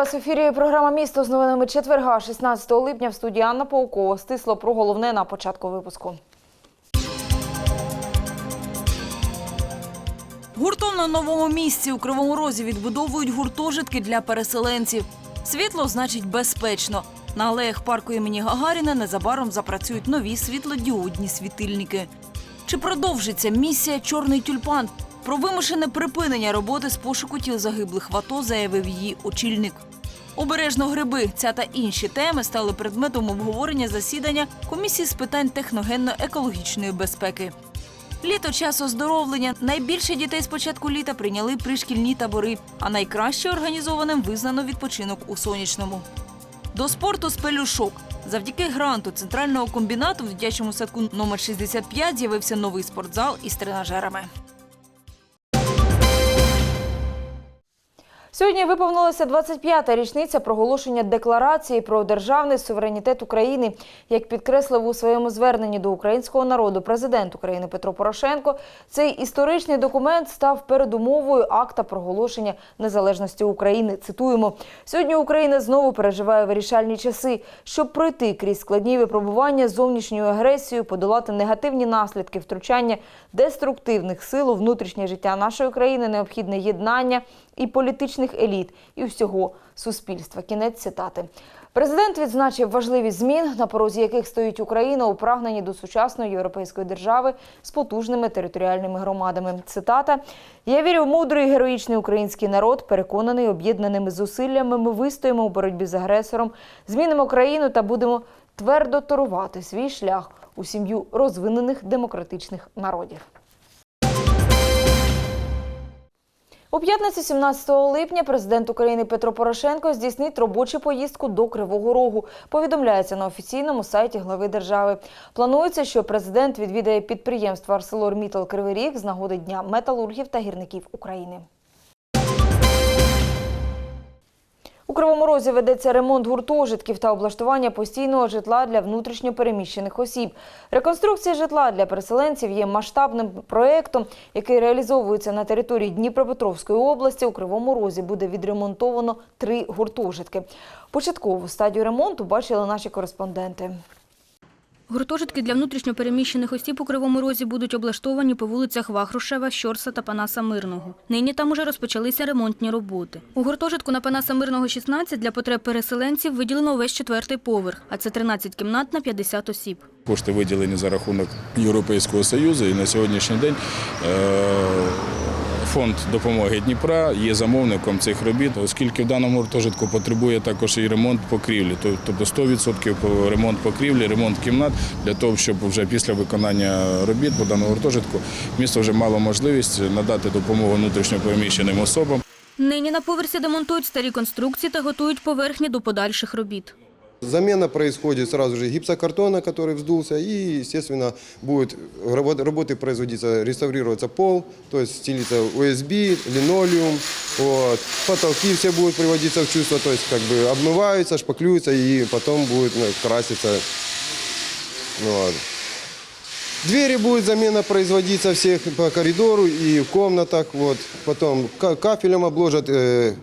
Вас в ефірі. Програма місто з новинами четверга, 16 липня. В студії Анна Паукова. Стисло про головне на початку випуску. Гуртом на новому місці у Кривому Розі відбудовують гуртожитки для переселенців. Світло значить безпечно. На алеях парку імені Гагаріна незабаром запрацюють нові світлодіодні світильники. Чи продовжиться місія Чорний тюльпан? Про вимушене припинення роботи з пошуку тіл загиблих в АТО заявив її очільник. Обережно гриби, ця та інші теми стали предметом обговорення засідання комісії з питань техногенно-екологічної безпеки. Літо час оздоровлення. Найбільше дітей з початку літа прийняли пришкільні табори, а найкраще організованим визнано відпочинок у сонячному. До спорту з пелюшок. Завдяки гранту центрального комбінату в дитячому садку номер 65 з'явився новий спортзал із тренажерами. Сьогодні виповнилася 25-та річниця проголошення декларації про державний суверенітет України. Як підкреслив у своєму зверненні до українського народу президент України Петро Порошенко, цей історичний документ став передумовою акта проголошення незалежності України. Цитуємо: сьогодні Україна знову переживає вирішальні часи, щоб пройти крізь складні випробування зовнішньою агресією, подолати негативні наслідки втручання деструктивних сил у внутрішнє життя нашої країни, необхідне єднання і політичних еліт, і всього суспільства. Кінець цитати. Президент відзначив важливість змін, на порозі яких стоїть Україна у прагненні до сучасної європейської держави з потужними територіальними громадами. Цитата: Я вірю в мудрий героїчний український народ, переконаний об'єднаними зусиллями. Ми вистоїмо у боротьбі з агресором, змінимо країну та будемо твердо торувати свій шлях у сім'ю розвинених демократичних народів. У п'ятницю 17 липня президент України Петро Порошенко здійснить робочу поїздку до Кривого Рогу. Повідомляється на офіційному сайті глави держави. Планується, що президент відвідає підприємство «Арселор Мітал Кривий Ріг з нагоди Дня металургів та гірників України. У Кривому Розі ведеться ремонт гуртожитків та облаштування постійного житла для внутрішньо переміщених осіб. Реконструкція житла для переселенців є масштабним проєктом, який реалізовується на території Дніпропетровської області. У Кривому Розі буде відремонтовано три гуртожитки. Початкову стадію ремонту бачили наші кореспонденти. Гуртожитки для внутрішньопереміщених осіб у Кривому Розі будуть облаштовані по вулицях Вахрушева, Щорса та Панаса Мирного. Нині там уже розпочалися ремонтні роботи. У гуртожитку на Панаса Мирного 16 для потреб переселенців виділено увесь четвертий поверх, а це 13 кімнат на 50 осіб. Кошти виділені за рахунок Європейського Союзу і на сьогоднішній день е, фонд допомоги Дніпра є замовником цих робіт, оскільки в даному гуртожитку потребує також і ремонт покрівлі, тобто 100% ремонт покрівлі, ремонт кімнат для того, щоб вже після виконання робіт по даному гуртожитку місто вже мало можливість надати допомогу внутрішньопереміщеним особам. Нині на поверсі демонтують старі конструкції та готують поверхні до подальших робіт. Замена происходит сразу же гипсокартона, который вздулся, и, естественно, будет работы, работы производиться, реставрироваться пол, то есть стелиться USB, линолеум, вот. потолки все будут приводиться в чувство, то есть как бы обмываются, шпаклюются и потом будет ну, краситься. Вот. Двери будет замена производиться всех по коридору и в комнатах. Вот. Потом ка- кафелем обложат э,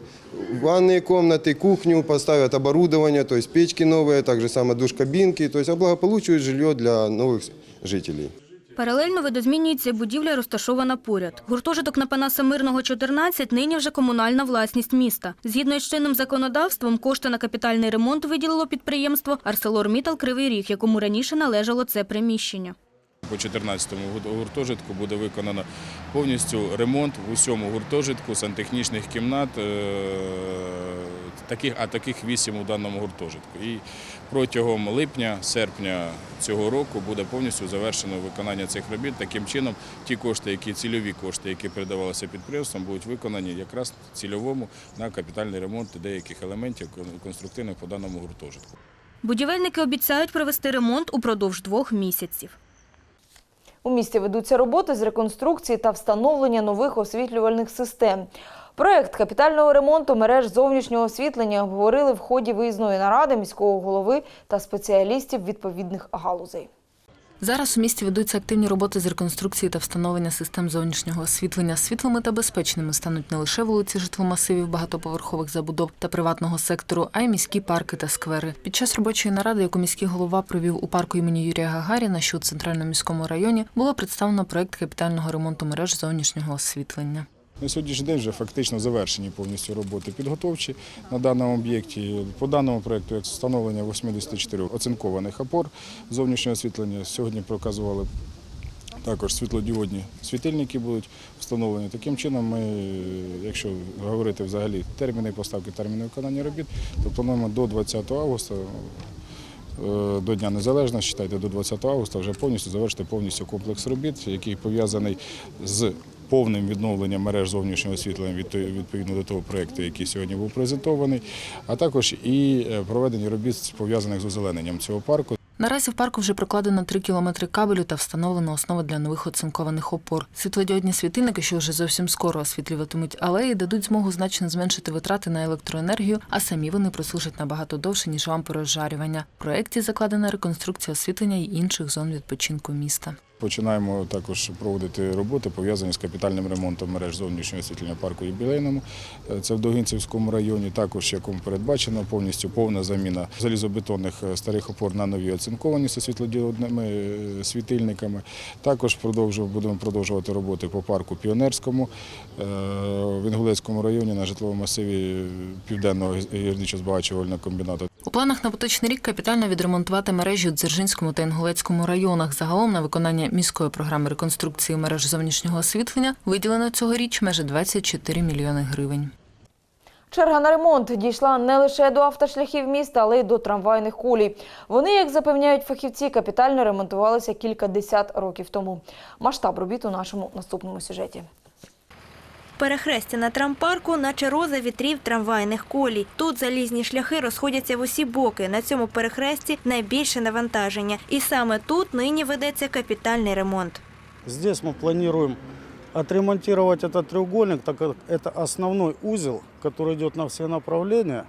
ванные комнаты, кухню, поставят оборудование, то есть печки новые, также само душ-кабинки. То есть облагополучивают жилье для новых жителей. Паралельно видозмінюється і будівля, розташована поряд. Гуртожиток на Панаса Мирного 14 нині вже комунальна власність міста. Згідно із чинним законодавством, кошти на капітальний ремонт виділило підприємство «Арселормітал Кривий Ріг», якому раніше належало це приміщення. По 14-му гуртожитку буде виконано повністю ремонт в усьому гуртожитку сантехнічних кімнат, е, таких, а таких вісім у даному гуртожитку. І протягом липня-серпня цього року буде повністю завершено виконання цих робіт. Таким чином, ті кошти, які цільові кошти, які передавалися підприємствам, будуть виконані якраз цільовому на капітальний ремонт деяких елементів конструктивних по даному гуртожитку. Будівельники обіцяють провести ремонт упродовж двох місяців. У місті ведуться роботи з реконструкції та встановлення нових освітлювальних систем. Проект капітального ремонту мереж зовнішнього освітлення обговорили в ході виїзної наради міського голови та спеціалістів відповідних галузей. Зараз у місті ведуться активні роботи з реконструкції та встановлення систем зовнішнього освітлення. Світлими та безпечними стануть не лише вулиці житломасивів багатоповерхових забудов та приватного сектору, а й міські парки та сквери. Під час робочої наради, яку міський голова провів у парку імені Юрія Гагаріна, що у центральному міському районі, було представлено проект капітального ремонту мереж зовнішнього освітлення. На сьогоднішній день вже фактично завершені повністю роботи підготовчі на даному об'єкті. По даному проєкту як встановлення 84 оцинкованих опор зовнішнього освітлення. Сьогодні проказували також світлодіодні світильники будуть встановлені. Таким чином, ми, якщо говорити взагалі терміни поставки, терміни виконання робіт, то плануємо до 20 августа. е, До Дня Незалежності, читайте, до 20 августа вже повністю завершити повністю комплекс робіт, який пов'язаний з повним відновленням мереж зовнішнього освітлення відповідно до того проєкту, який сьогодні був презентований, а також і е, проведення робіт пов'язаних з озелененням цього парку. Наразі в парку вже прокладено 3 кілометри кабелю та встановлено основи для нових оцинкованих опор. Світлодіодні світильники, що вже зовсім скоро освітлюватимуть алеї, дадуть змогу значно зменшити витрати на електроенергію, а самі вони прослужать набагато довше, ніж лампи розжарювання. В проєкті закладена реконструкція освітлення й інших зон відпочинку міста. Починаємо також проводити роботи, пов'язані з капітальним ремонтом мереж зовнішнього освітлення парку юбілейному. Е, Це в Догинцівському районі. Також якому передбачено повністю повна заміна залізобетонних е, старих опор на нові оцинковані зі світлодіодними е, світильниками. Також будемо продовжувати роботи по парку Піонерському в Інгулецькому районі на житловому масиві Південного гірничо-збагачувального комбінату. У планах на поточний рік капітально відремонтувати мережі у Дзержинському та Інгулецькому районах. Загалом на виконання міської програми реконструкції мереж зовнішнього освітлення виділено цьогоріч майже 24 мільйони гривень. Черга на ремонт дійшла не лише до автошляхів міста, але й до трамвайних колій. Вони, як запевняють фахівці, капітально ремонтувалися кілька десят років тому. Масштаб робіт у нашому наступному сюжеті. Перехрестя на трампарку, наче роза вітрів трамвайних колій. Тут залізні шляхи розходяться в усі боки. На цьому перехресті найбільше навантаження. І саме тут нині ведеться капітальний ремонт. Здесь мы планируем отремонтировать этот треугольник, так как это основной узел, который идет на все направления.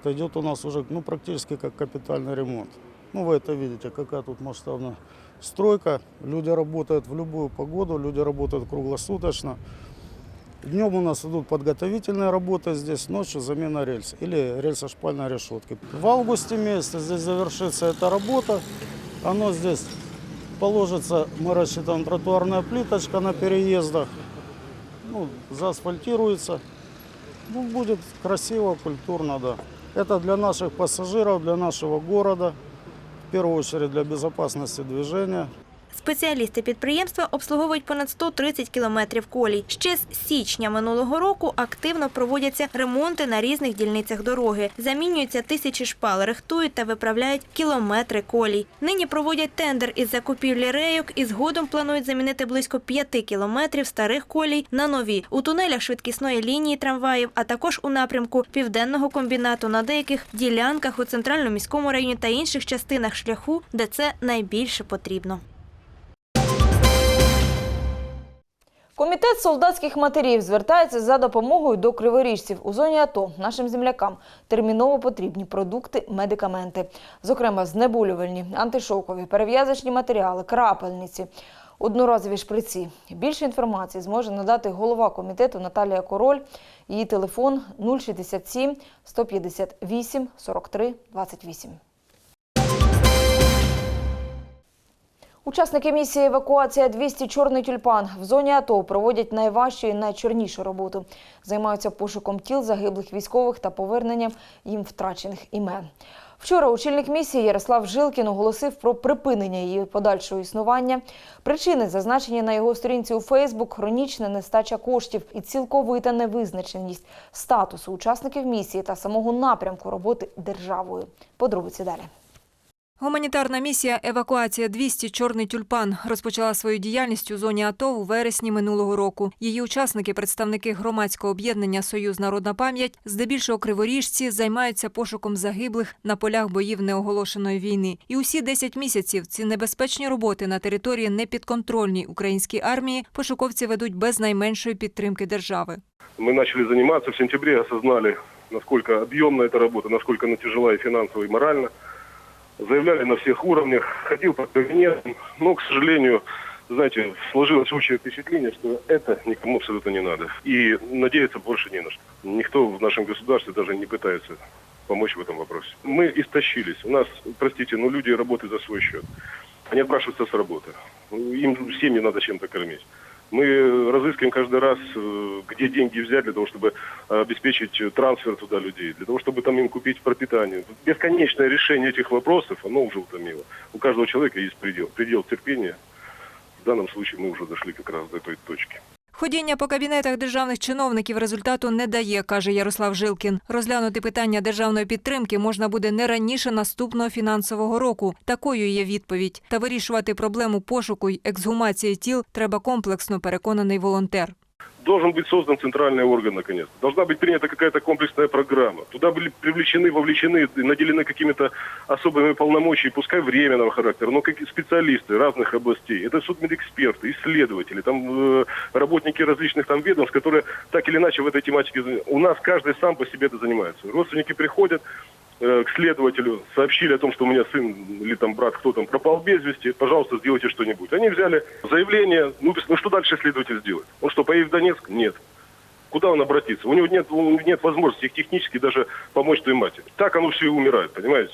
Это идет у нас уже ну, практически как капитальный ремонт. Ну, вы это видите, какая тут масштабная стройка. Люди работают в любую погоду, люди работают круглосуточно. Днем у нас идут подготовительные работы здесь, ночью замена рельс или рельсошпальной решетки. В августе месяце здесь завершится эта работа. Оно здесь положится, мы рассчитываем, тротуарная плиточка на переездах. Ну, заасфальтируется. Ну, будет красиво, культурно, да. Это для наших пассажиров, для нашего города. В первую очередь для безопасности движения. Спеціалісти підприємства обслуговують понад 130 кілометрів колій. Ще з січня минулого року активно проводяться ремонти на різних дільницях дороги. Замінюються тисячі шпал, рихтують та виправляють кілометри колій. Нині проводять тендер із закупівлі рейок і згодом планують замінити близько 5 кілометрів старих колій на нові у тунелях швидкісної лінії трамваїв, а також у напрямку південного комбінату на деяких ділянках у центральному міському районі та інших частинах шляху, де це найбільше потрібно. Комітет солдатських матерів звертається за допомогою до криворіжців у зоні АТО. Нашим землякам терміново потрібні продукти, медикаменти, зокрема знеболювальні, антишокові, перев'язочні матеріали, крапельниці, одноразові шприці. Більше інформації зможе надати голова комітету Наталія Король. Її телефон 067 158 43 28. Учасники місії евакуація 200 чорний тюльпан в зоні АТО проводять найважчу і найчорнішу роботу. Займаються пошуком тіл загиблих військових та поверненням їм втрачених імен. Вчора очільник місії Ярослав Жилкін оголосив про припинення її подальшого існування. Причини зазначені на його сторінці у Фейсбук, хронічна нестача коштів і цілковита невизначеність статусу учасників місії та самого напрямку роботи державою. Подробиці далі. Гуманітарна місія «Евакуація 200. Чорний тюльпан» розпочала свою діяльність у зоні АТО у вересні минулого року. Її учасники, представники громадського об'єднання «Союз Народна пам'ять», здебільшого криворіжці, займаються пошуком загиблих на полях боїв неоголошеної війни. І усі 10 місяців ці небезпечні роботи на території непідконтрольній українській армії пошуковці ведуть без найменшої підтримки держави. Мы начали заниматься в сентябре, осознали, насколько объемна эта работа, насколько она тяжела и финансово, и морально. Заявляли на всех уровнях, ходил по кабинетам, но, к сожалению, знаете, сложилось общее впечатление, что это никому абсолютно не надо. И надеяться больше не на что. Никто в нашем государстве даже не пытается помочь в этом вопросе. Мы истощились. У нас, простите, но люди работают за свой счет. Они отпрашиваются с работы. Им семьи надо чем-то кормить. Мы разыскиваем каждый раз, э, где деньги взять для того, чтобы обеспечить трансфер туда людей, для того, чтобы там им купить пропитание. Бесконечное решение этих вопросов, оно уже утомило. У каждого человека есть предел. Предел терпения. В данном случае мы уже дошли как раз до той точки. Ходіння по кабінетах державних чиновників результату не дає, каже Ярослав Жилкін. Розглянути питання державної підтримки можна буде не раніше наступного фінансового року. Такою є відповідь. Та вирішувати проблему пошуку й ексгумації тіл треба комплексно, переконаний волонтер. Должен быть создан центральный орган, наконец. Должна быть принята какая-то комплексная программа. Туда были привлечены, вовлечены, наделены какими-то особыми полномочиями, пускай временного характера, но как специалисты разных областей. Это судмедэксперты, исследователи, там э, работники различных там ведомств, которые так или иначе в этой тематике. У нас каждый сам по себе это занимается. Родственники приходят, э, к следователю, сообщили о том, что у меня сын или там брат, кто там пропал без вести, пожалуйста, сделайте что-нибудь. Они взяли заявление, ну, ну что дальше следователь сделает? Он что, поедет в Донецк? Нет. Куда он обратится? У него нет, у него нет возможности их технически даже помочь той матери. Так оно все и умирает, понимаете?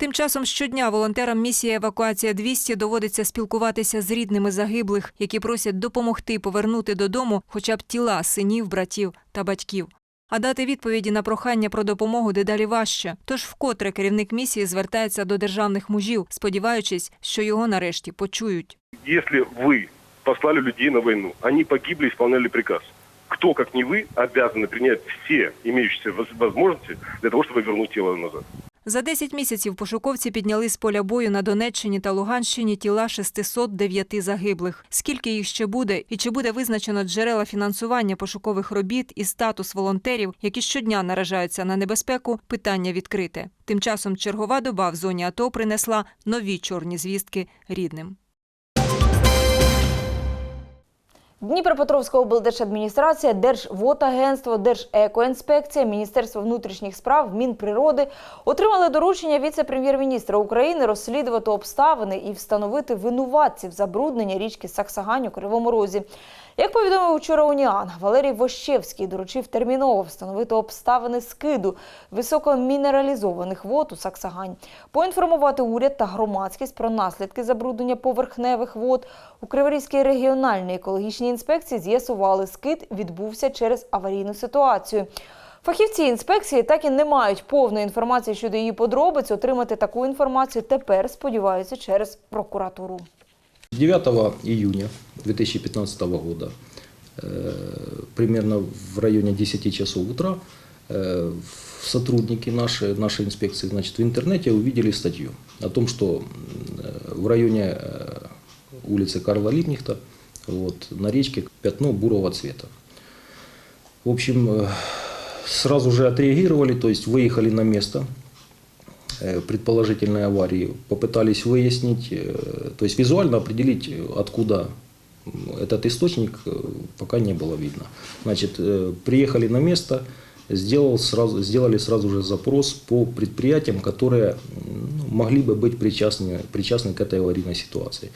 Тим часом щодня волонтерам місії «Евакуація 200» доводиться спілкуватися з рідними загиблих, які просять допомогти повернути додому хоча б тіла синів, братів та батьків А дати відповіді на прохання про допомогу дедалі важче. Тож вкотре керівник місії звертається до державних мужів, сподіваючись, що його нарешті почують. Если вы послали людей на войну, они погибли, исполняли приказ. Кто, как не вы, обязаны принять все имеющиеся воз- возможности для того, чтобы вернуть тело назад? За 10 місяців пошуковці підняли з поля бою на Донеччині та Луганщині тіла 609 загиблих. Скільки їх ще буде, і чи буде визначено джерела фінансування пошукових робіт і статус волонтерів, які щодня наражаються на небезпеку, питання відкрите. Тим часом чергова доба в зоні АТО принесла нові чорні звістки рідним. Дніпропетровська облдержадміністрація, Держводагентство, Держекоінспекція, Міністерство внутрішніх справ, Мінприроди отримали доручення віце-прем'єр-міністра України розслідувати обставини і встановити винуватців забруднення річки Саксагань у Кривому Розі. Як повідомив вчора Уніан, Валерій Вощевський доручив терміново встановити обставини скиду високомінералізованих вод у Саксагань, поінформувати уряд та громадськість про наслідки забруднення поверхневих вод. У Криворізькій регіональній екологічній інспекції з'ясували, скид відбувся через аварійну ситуацію. Фахівці інспекції так і не мають повної інформації щодо її подробиць. Отримати таку інформацію тепер сподіваються через прокуратуру. 9 июня 2015 года, э, примерно в районе 10 часов утра, э, сотрудники нашей, нашей инспекции значит, в интернете увидели статью о том, что м, э, в районе э, улицы Карла Липнихта вот, на речке пятно бурого цвета. В общем, э, сразу же отреагировали, то есть выехали на место э, предположительной аварии, попытались выяснить, э, то есть визуально определить, откуда этот источник, пока не было видно. Значит, приехали на место, сделал сразу, сделали сразу же запрос по предприятиям, которые могли бы быть причастны, причастны к этой аварийной ситуации.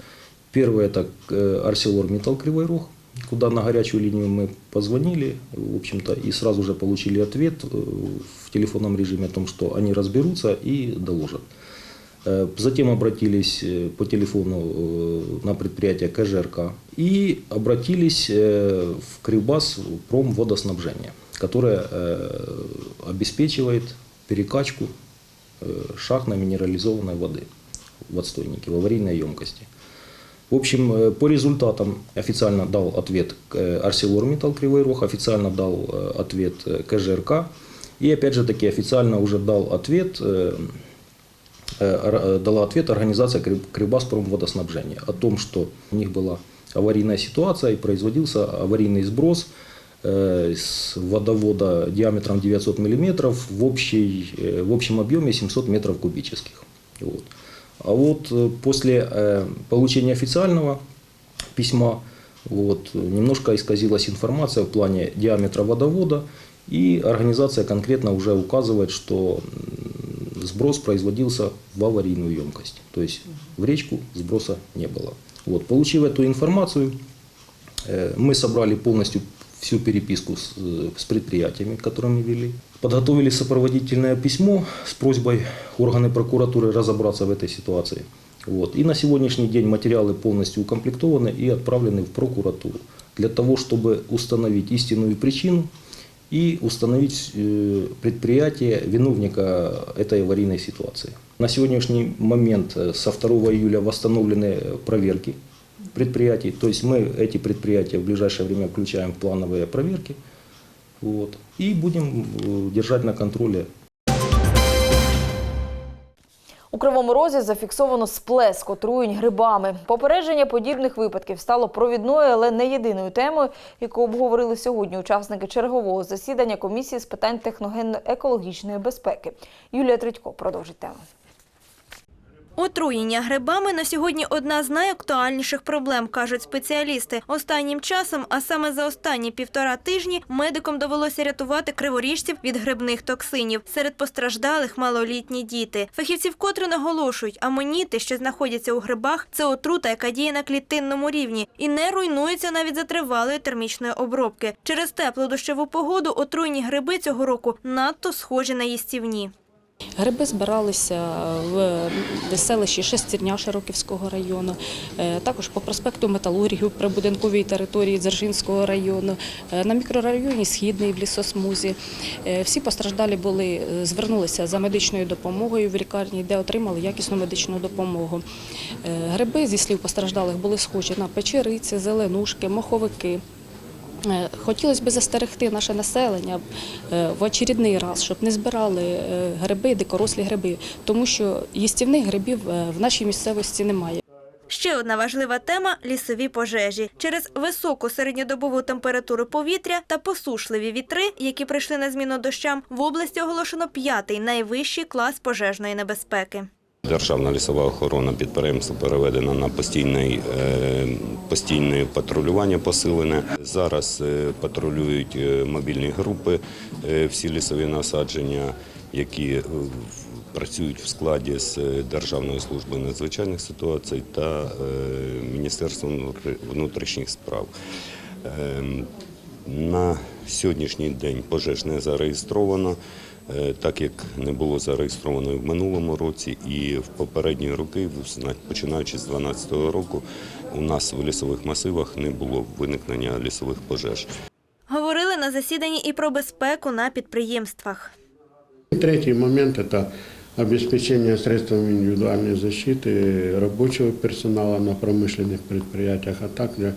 Первое это э, ArcelorMittal Кривой Рог, куда на горячую линию мы позвонили, в общем-то, и сразу же получили ответ э, в телефонном режиме о том, что они разберутся и доложат. Э, Затем обратились э, по телефону э, на предприятие КЖРК и обратились э, в Кривбас промводоснабжение, которое э, обеспечивает перекачку э, шахтно-минерализованной воды в отстойнике, в аварийной емкости. В общем, э, по результатам официально дал ответ э, ArcelorMittal Кривой Рог, официально дал э, ответ э, КЖРК и опять же таки официально уже дал ответ, э, э, э, дала ответ организация Кривбаспромводоснабжения о том, что у них была аварийная ситуация и производился аварийный сброс э, с водовода диаметром 900 мм в, общей, э, в общем объеме 700 метров кубических. Вот. А вот э, после э, получения официального письма вот, э, немножко исказилась информация в плане диаметра водовода, и организация конкретно уже указывает, что м, сброс производился в аварийную емкость. То есть в речку сброса не было. Вот. Получив эту информацию, э, мы собрали полностью всю переписку с, э, с предприятиями, которые мы вели. Подготовили сопроводительное письмо с просьбой органы прокуратуры разобраться в этой ситуации. Вот. И на сегодняшний день материалы полностью укомплектованы и отправлены в прокуратуру для того, чтобы установить истинную причину и установить э, предприятие виновника этой аварийной ситуации. На сегодняшний момент э, со 2 июля восстановлены проверки предприятий. То есть мы эти предприятия в ближайшее время включаем в плановые проверки. Вот, и будем э, держать на контроле У Кривому Розі зафіксовано сплеск отруєнь грибами. Попередження подібних випадків стало провідною, але не єдиною темою, яку обговорили сьогодні учасники чергового засідання комісії з питань техногенно-екологічної безпеки. Юлія Тредько продовжить тему. Отруєння грибами на сьогодні одна з найактуальніших проблем, кажуть спеціалісти. Останнім часом, а саме за останні півтора тижні, медикам довелося рятувати криворіжців від грибних токсинів. Серед постраждалих малолітні діти. Фахівці вкотре наголошують, амоніти, що знаходяться у грибах, це отрута, яка діє на клітинному рівні і не руйнується навіть за тривалої термічної обробки. Через теплу дощову погоду отруйні гриби цього року надто схожі на їстівні. Гриби збиралися в селищі Шестерня Широківського району, е, також по проспекту Металургів при будинковій території Дзержинського району, е, на мікрорайоні Східний в лісосмузі. Е, Всі постраждалі були, звернулися за медичною допомогою в лікарні, де отримали якісну медичну допомогу. Гриби, зі слів постраждалих, були схожі на печериці, зеленушки, моховики. Е, Хотілося б застерегти наше населення е, в очередний раз, щоб не збирали е, гриби, дикорослі гриби, тому що їстівних грибів в нашій місцевості немає. Ще одна важлива тема – лісові пожежі. Через високу середньодобову температуру повітря та посушливі вітри, які прийшли на зміну дощам, в області оголошено п'ятий найвищий клас пожежної небезпеки. Державна лісова охорона підприємства переведена на постійне, е, постійне патрулювання посилене. Зараз е, патрулюють е, мобільні групи, всі лісові насадження, які працюють в складі з Державної служби надзвичайних ситуацій та Міністерством внутрішніх справ. Ем, На сьогоднішній день пожеж не зареєстровано, так як не було зареєстровано і в минулому році, і в попередні роки, зна- починаючи з 2012 року, у нас в лісових масивах не було виникнення лісових пожеж. Говорили на засіданні і про безпеку на підприємствах. Третий момент – это обеспечение средствами индивидуальной защиты рабочего персонала на промышленных предприятиях, а также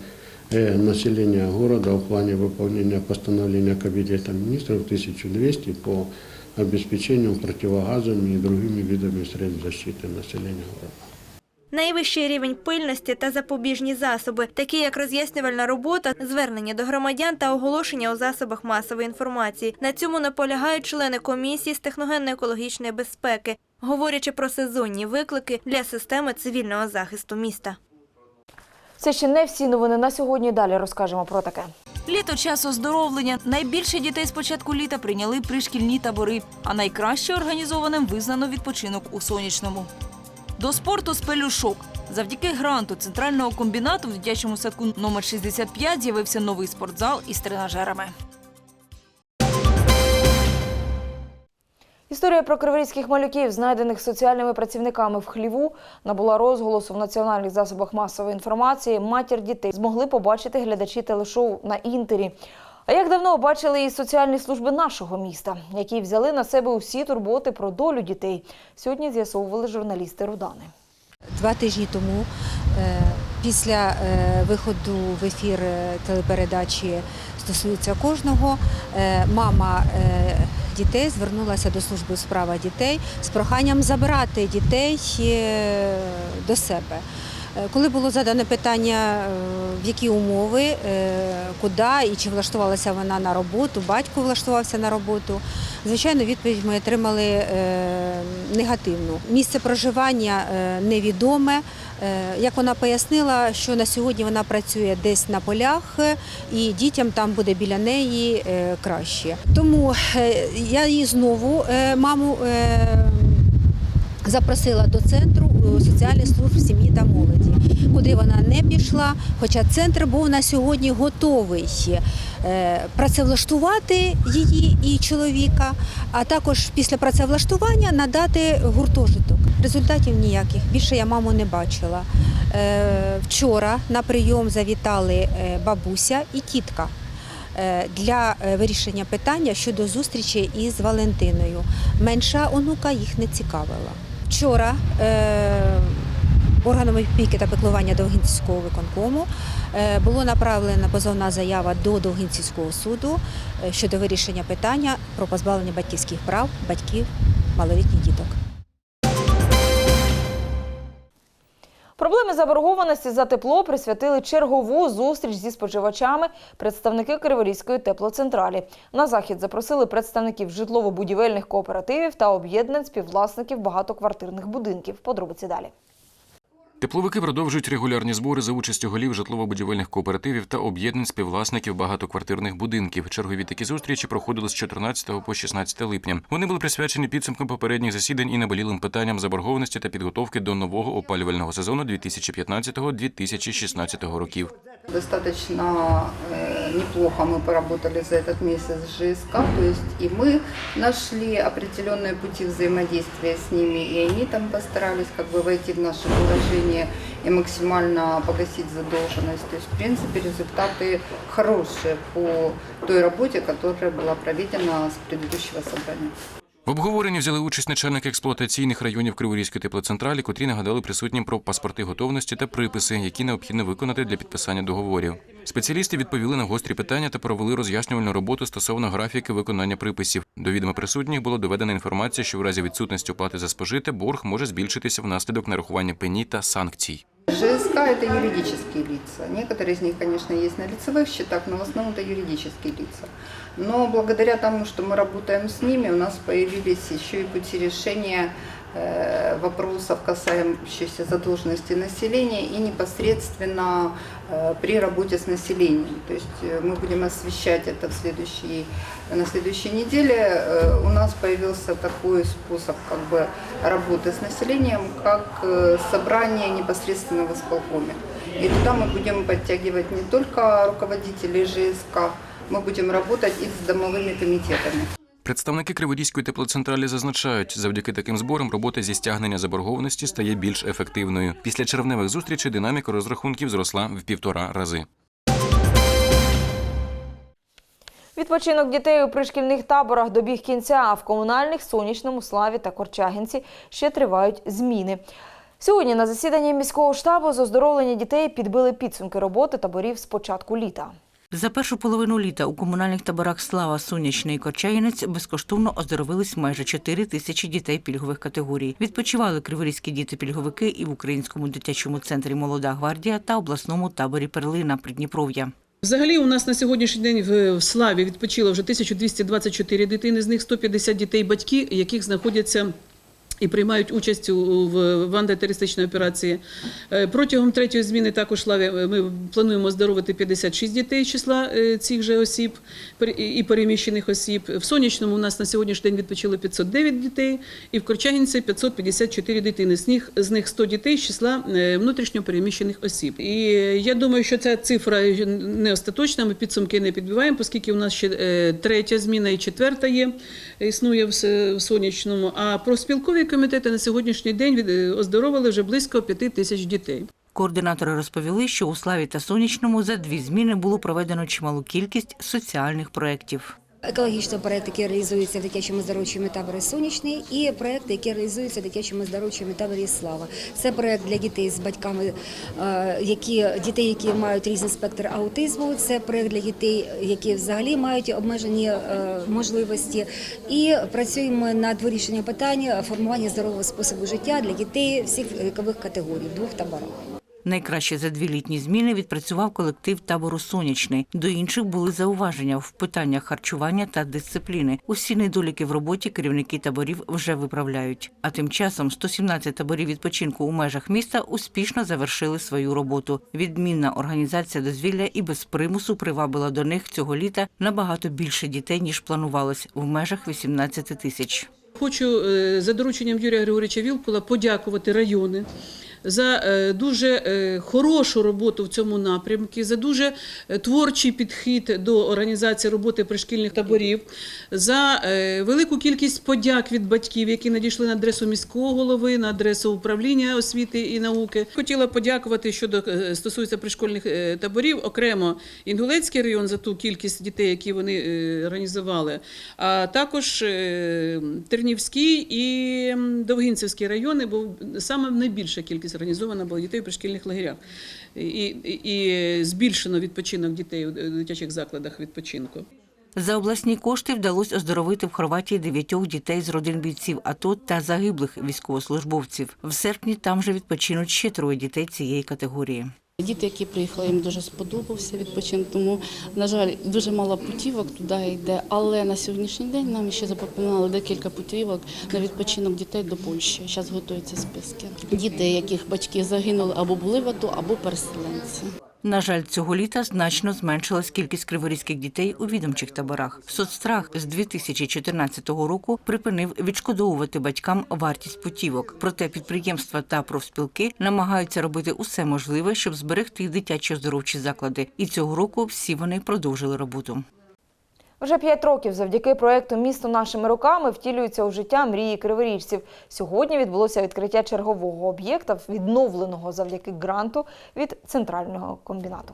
э, населения города в плане выполнения постановления Кабинета министров 1200 по обеспечению противогазами и другими видами средств защиты населения города. Найвищий рівень пильності та запобіжні засоби, такі як роз'яснювальна робота, звернення до громадян та оголошення у засобах масової інформації. На цьому наполягають члени комісії з техногенно-екологічної безпеки, говорячи про сезонні виклики для системи цивільного захисту міста. Це ще не всі новини на сьогодні. Далі розкажемо про таке. Літо час оздоровлення. Найбільше дітей з початку літа прийняли пришкільні табори, а найкраще організованим визнано відпочинок у сонячному. До спорту з пелюшок. Завдяки гранту центрального комбінату в дитячому садку номер 65 з'явився новий спортзал із тренажерами. Історія про криворізьких малюків, знайдених соціальними працівниками в хліву, набула розголосу в національних засобах масової інформації. Матір дітей змогли побачити глядачі телешоу на інтері. А як давно бачили і соціальні служби нашого міста, які взяли на себе усі турботи про долю дітей. Сьогодні з'ясовували журналісти Рудани. Два тижні тому, е, після е, виходу в ефір е, телепередачі стосується кожного, е, мама е, дітей звернулася до служби у справах дітей з проханням забрати дітей е, до себе. Коли було задане питання, в які умови, куди і чи влаштувалася вона на роботу, батько влаштувався на роботу, звичайно, відповідь ми отримали негативну. Місце проживання невідоме. Е, Як вона пояснила, що на сьогодні вона працює десь на полях, е, і дітям там буде біля неї е, краще. Тому я її знову, маму, запросила до центру соціальних служб сім'ї та молоді, куди вона не пішла. Хоча центр був на сьогодні готовий працевлаштувати її і чоловіка, а також після працевлаштування надати гуртожиток. Результатів ніяких. Більше я маму не бачила. Е, Вчора на прийом завітали е, бабуся і тітка е, для вирішення питання щодо зустрічі із Валентиною. Менша онука їх не цікавила. Вчора органом опіки та піклування Довгинцівського виконкому було направлена позовна заява до Довгинцівського суду щодо вирішення питання про позбавлення батьківських прав батьків малолітніх діток. Проблеми заборгованості за тепло присвятили чергову зустріч зі споживачами представники Криворізької теплоцентралі. На захід запросили представників житлово-будівельних кооперативів та об'єднань співвласників багатоквартирних будинків. Подробиці далі. Тепловики продовжують регулярні збори за участю голів житлово-будівельних кооперативів та об'єднань співвласників багатоквартирних будинків. Чергові такі зустрічі проходили з 14 по 16 липня. Вони були присвячені підсумкам попередніх засідань і наболілим питанням заборгованості та підготовки до нового опалювального сезону 2015-2016 років. Достаточно э, неплохо мы поработали за этот месяц с ЖСК, то есть и мы нашли определенные пути взаимодействия с ними, и они там постарались как бы войти в наше положение и максимально погасить задолженность. То есть, в принципе, результаты хорошие по той работе, которая была проведена с предыдущего собрания. В обговоренні взяли участь начальники експлуатаційних районів Криворізької теплоцентралі, котрі нагадали присутнім про паспорти готовності та приписи, які необхідно виконати для підписання договорів. Спеціалісти відповіли на гострі питання та провели роз'яснювальну роботу стосовно графіки виконання приписів. До відома присутніх було доведена інформація, що в разі відсутності оплати за спожите борг може збільшитися внаслідок нарахування пені та санкцій. ЖСК – это юридические лица. Некоторые из них, конечно, есть на лицевых счетах, но в основном это юридические лица. Но благодаря тому, что мы работаем с ними, у нас появились еще и пути решения э, вопросов, касающихся задолженности населения и непосредственно э, при работе с населением. То есть э, мы будем освещать это в следующей, на следующей неделе. У нас появился такой способ как бы, работы с населением, как собрание непосредственно в исполкоме. И туда мы будем подтягивать не только руководителей ЖСК, мы будем работать и с домовыми комитетами. Представники Криворізької теплоцентралі зазначають, завдяки таким зборам робота зі стягнення заборгованості стає більш ефективною. Після червневих зустрічей динаміка розрахунків зросла в півтора рази. Відпочинок дітей у пришкільних таборах добіг кінця, а в комунальних сонячному славі та Корчагінці ще тривають зміни. Сьогодні на засіданні міського штабу з оздоровлення дітей підбили підсумки роботи таборів з початку літа. За першу половину літа у комунальних таборах Слава, Сонячний Корчаїнець безкоштовно оздоровились майже 4 тисячі дітей пільгових категорій. Відпочивали криворізькі діти-пільговики і в Українському дитячому центрі Молода гвардія та обласному таборі Перлина Придніпров'я. Взагалі, у нас на сьогоднішній день в в Славі відпочило вже 1224 дитини, з них 150 дітей батьки, яких знаходяться і приймають участь у в, в антитерористичній операції. Е, Протягом третьої зміни також е, ми плануємо оздоровити 56 дітей з числа е, цих же осіб і переміщених осіб. В Сонячному у нас на сьогоднішній день відпочило 509 дітей, і в Корчагінці 554 дитини. З них, з них 100 дітей з числа внутрішньо переміщених осіб. І я думаю, що ця цифра не остаточна, ми підсумки не підбиваємо, оскільки у нас ще третя зміна і четверта є, існує в Сонячному. А про спілкові комітети на сьогоднішній день е, оздоровили вже близько п'яти тисяч дітей. Координатори розповіли, що у Славі та Сонячному за дві зміни було проведено чималу кількість соціальних проєктів. Екологічний проєкт, який реалізується в дитячому здоровчому таборі Сонячний, і проєкт, який реалізується в дитячому здоровчому таборі Слава. Це проєкт для дітей з батьками, е, які дітей, які мають різний спектр аутизму. Це проєкт для дітей, які взагалі мають обмежені е, можливості. І працюємо над вирішенням питань формування здорового способу життя для дітей всіх вікових категорій двох таборах. Найкраще за дві літні зміни відпрацював колектив табору Сонячний. До інших були зауваження в питаннях харчування та дисципліни. Усі недоліки в роботі керівники таборів вже виправляють. А тим часом 117 таборів відпочинку у межах міста успішно завершили свою роботу. Відмінна організація дозвілля і без примусу привабила до них цього літа набагато більше дітей ніж планувалось в межах 18 тисяч. Хочу е, за дорученням Юрія Григорьовича Вілкула подякувати райони. За е, дуже е, хорошу роботу в цьому напрямку, за дуже е, творчий підхід до організації роботи пришкільних таборів, за велику кількість подяк від батьків, які надійшли на адресу міського голови, на адресу управління освіти і науки. Хотіла подякувати щодо стосується пришкольних таборів, окремо Інгулецький район за ту кількість дітей, які вони організували, а також Тернівський і м, Довгинцевський райони, бо саме найбільша кількість організована була дітей у пришкільних лагерях. І, і, і збільшено відпочинок дітей у дитячих закладах відпочинку. За обласні кошти вдалося оздоровити в Хорватії дев'ятьох дітей з родин бійців АТО та загиблих військовослужбовців. В серпні там же відпочинуть ще троє дітей цієї категорії. Діти, які приїхали, їм дуже сподобався відпочинок. Тому, на жаль, дуже мало путівок туди йде. Але на сьогоднішній день нам ще запропонували декілька путівок на відпочинок дітей до Польщі. Зараз готуються списки. Діти, яких батьки загинули або були в АТО, або переселенці. На жаль, цього літа значно зменшилась кількість криворізьких дітей у відомчих таборах. Соцстрах з 2014 року припинив відшкодовувати батькам вартість путівок. Проте підприємства та профспілки намагаються робити усе можливе, щоб зберегти дитячі оздоровчі заклади. І цього року всі вони продовжили роботу. Вже п'ять років завдяки проекту Місто нашими руками втілюються у життя мрії криворіжців. Сьогодні відбулося відкриття чергового об'єкта, відновленого завдяки гранту від центрального комбінату.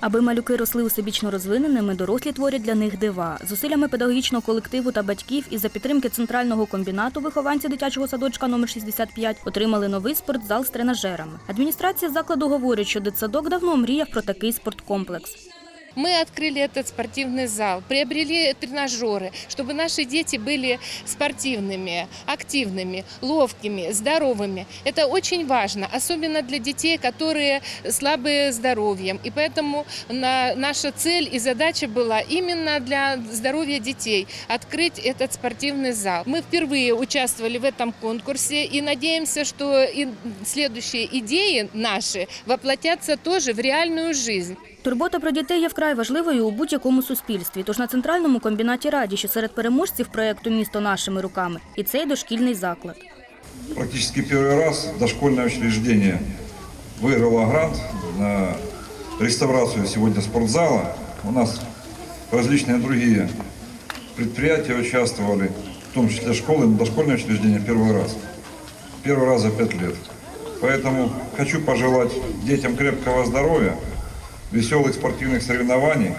Аби малюки росли усебічно розвиненими, дорослі творять для них дива. Зусиллями педагогічного колективу та батьків і за підтримки центрального комбінату вихованці дитячого садочка номер 65 отримали новий спортзал з тренажерами. Адміністрація закладу говорить, що дитсадок давно мріяв про такий спорткомплекс. Мы открыли этот спортивный зал, приобрели тренажеры, чтобы наши дети были спортивными, активными, ловкими, здоровыми. Это очень важно, особенно для детей, которые слабые здоровьем. И поэтому на- наша цель и задача была именно для здоровья детей открыть этот спортивный зал. Мы впервые участвовали в этом конкурсе и надеемся, что и следующие идеи наши воплотятся тоже в реальную жизнь. Турбота про дітей є вкрай важливою у будь-якому суспільстві. Тож на центральному комбінаті раді, що серед переможців проєкту Місто нашими руками і цей дошкільний заклад. практически первый раз дошкольное учреждение выиграло грант на реставрацию сегодня спортзала. У нас различные другие предприятия участвовали, в том числе школы, но дошкольное учреждение первый раз. Первый раз за пять лет. Поэтому хочу пожелать детям крепкого здоровья, веселых спортивных соревнований,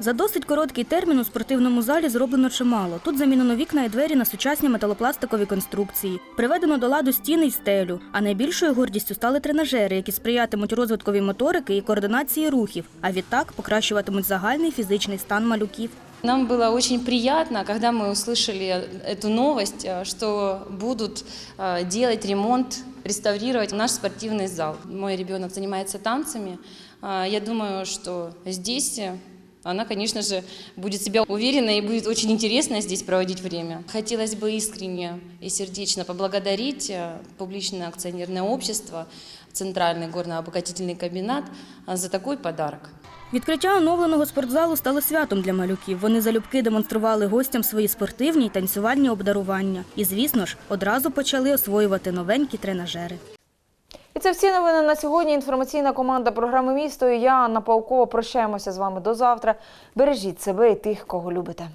За досить короткий термін у спортивному залі зроблено чимало. Тут замінено вікна і двері на сучасні металопластикові конструкції. Приведено до ладу стіни й стелю. А найбільшою гордістю стали тренажери, які сприятимуть розвиткові моторики і координації рухів, а відтак покращуватимуть загальний фізичний стан малюків. Нам было очень приятно, когда мы услышали эту новость, э, что будут э, делать ремонт, реставрировать наш спортивный зал. Мой ребенок занимается танцами. Э, Я думаю, что здесь э, она, конечно же, будет себя уверенно и будет очень интересно здесь проводить время. Хотелось бы искренне и сердечно поблагодарить э, публичное акционерное общество, Центральный горно-обогатительный комбинат э, за такой подарок. Відкриття оновленого спортзалу стало святом для малюків. Вони залюбки демонстрували гостям свої спортивні й танцювальні обдарування. І, звісно ж, одразу почали освоювати новенькі тренажери. І це всі новини на сьогодні. Інформаційна команда програми місто. і Я Анна Павкова. Прощаємося з вами до завтра. Бережіть себе і тих, кого любите.